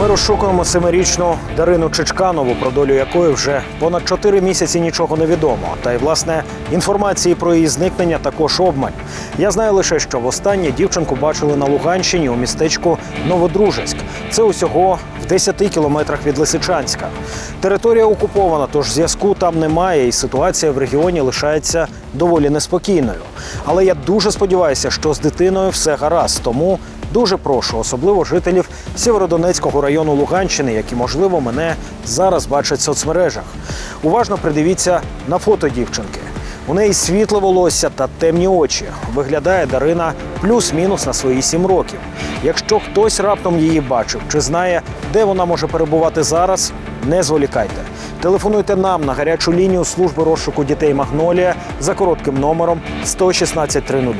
Ми розшукуємо семирічну Дарину Чичканову, про долю якої вже понад чотири місяці нічого не відомо. Та й власне інформації про її зникнення також обмаль. Я знаю лише, що востаннє дівчинку бачили на Луганщині у містечку Новодружеськ. Це усього в 10 кілометрах від Лисичанська. Територія окупована, тож зв'язку там немає, і ситуація в регіоні лишається доволі неспокійною. Але я дуже сподіваюся, що з дитиною все гаразд. Тому Дуже прошу, особливо жителів Сєвєродонецького району Луганщини, які, можливо, мене зараз бачать в соцмережах. Уважно придивіться на фото дівчинки. У неї світле волосся та темні очі. Виглядає Дарина плюс-мінус на свої сім років. Якщо хтось раптом її бачив чи знає, де вона може перебувати зараз, не зволікайте. Телефонуйте нам на гарячу лінію служби розшуку дітей Магнолія за коротким номером 11630.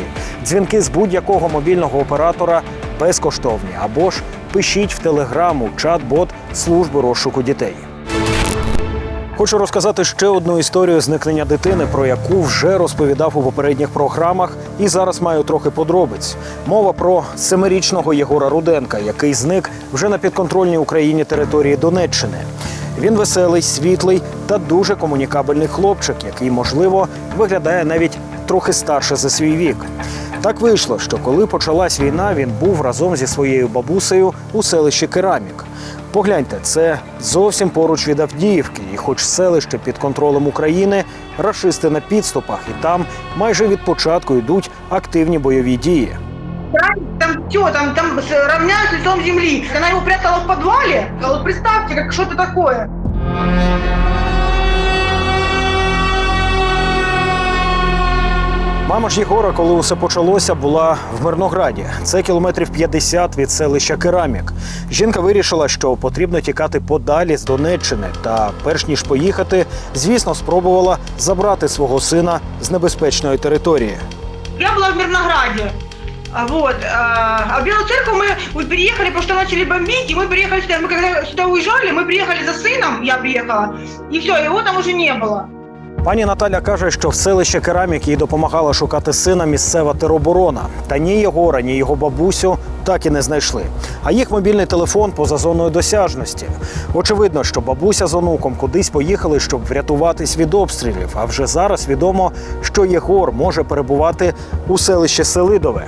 Дзвінки з будь-якого мобільного оператора безкоштовні або ж пишіть в телеграму чат-бот служби розшуку дітей. Хочу розказати ще одну історію зникнення дитини, про яку вже розповідав у попередніх програмах, і зараз маю трохи подробиць. Мова про семирічного Єгора Руденка, який зник вже на підконтрольній Україні території Донеччини. Він веселий, світлий та дуже комунікабельний хлопчик, який, можливо, виглядає навіть трохи старше за свій вік. Так вийшло, що коли почалась війна, він був разом зі своєю бабусею у селищі Керамік. Погляньте, це зовсім поруч від Авдіївки, і хоч селище під контролем України, рашисти на підступах, і там майже від початку йдуть активні бойові дії. Там все, там, там с- равняют лицом земли. Она его прятала в подвале. А Вот представьте, как что-то такое. Мама ж Єгора, коли усе почалося, була в Мирнограді. Це кілометрів 50 від селища Керамік. Жінка вирішила, що потрібно тікати подалі з Донеччини. Та перш ніж поїхати, звісно, спробувала забрати свого сина з небезпечної території. Я была в Мирнограде. А Вот. А а в Белую церковь мы вот переехали, потому что начали бомбить, и мы приехали сюда. Мы когда сюда уезжали, мы приехали за сыном, я приехала, и все, его там уже не было. Пані Наталя каже, що в селище Керамік їй допомагала шукати сина місцева тероборона. Та ні Єгора, ні його бабусю так і не знайшли. А їх мобільний телефон поза зоною досяжності. Очевидно, що бабуся з онуком кудись поїхали, щоб врятуватись від обстрілів. А вже зараз відомо, що Єгор може перебувати у селищі Селидове.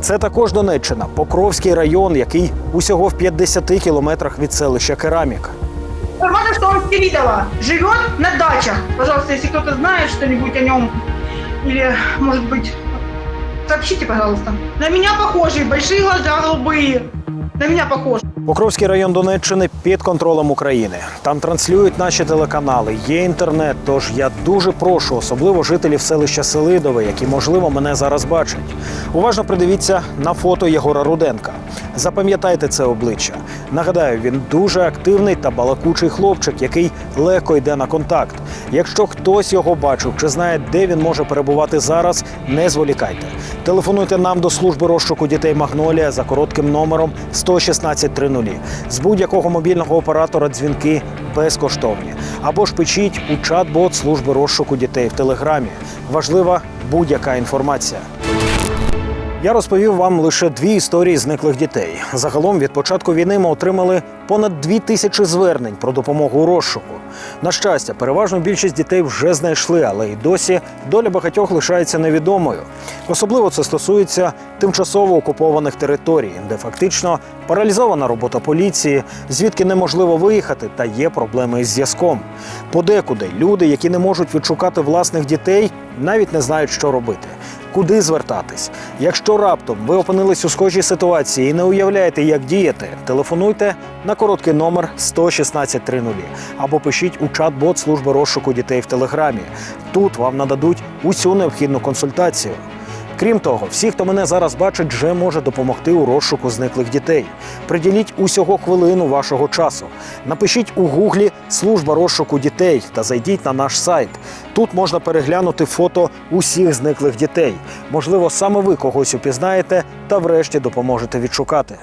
Це також Донеччина, Покровський район, який усього в 50 кілометрах від селища Кераміка. Он живет на дачах. Пожалуйста, если кто-то знает о нем, или, может быть, сообщите, пожалуйста. На меня похожий, большие глаза голубые. На меня похож. Покровський район Донеччини під контролем України. Там транслюють наші телеканали, є інтернет. Тож я дуже прошу, особливо жителів селища Селидове, які можливо мене зараз бачать. Уважно придивіться на фото Єгора Руденка. Запам'ятайте це обличчя. Нагадаю, він дуже активний та балакучий хлопчик, який легко йде на контакт. Якщо хтось його бачив чи знає, де він може перебувати зараз, не зволікайте. Телефонуйте нам до служби розшуку дітей Магнолія за коротким номером 11630. З будь-якого мобільного оператора дзвінки безкоштовні. Або ж печіть у чат-бот служби розшуку дітей в телеграмі. Важлива будь-яка інформація. Я розповів вам лише дві історії зниклих дітей. Загалом від початку війни ми отримали понад дві тисячі звернень про допомогу у розшуку. На щастя, переважну більшість дітей вже знайшли, але й досі доля багатьох лишається невідомою. Особливо це стосується тимчасово окупованих територій, де фактично паралізована робота поліції, звідки неможливо виїхати, та є проблеми із зв'язком. Подекуди люди, які не можуть відшукати власних дітей, навіть не знають, що робити. Куди звертатись? Якщо раптом ви опинились у схожій ситуації і не уявляєте, як діяти, телефонуйте на короткий номер 11630 або пишіть у чат-бот служби розшуку дітей в телеграмі. Тут вам нададуть усю необхідну консультацію. Крім того, всі, хто мене зараз бачить, вже може допомогти у розшуку зниклих дітей. Приділіть усього хвилину вашого часу. Напишіть у гуглі служба розшуку дітей та зайдіть на наш сайт. Тут можна переглянути фото усіх зниклих дітей. Можливо, саме ви когось упізнаєте та врешті допоможете відшукати.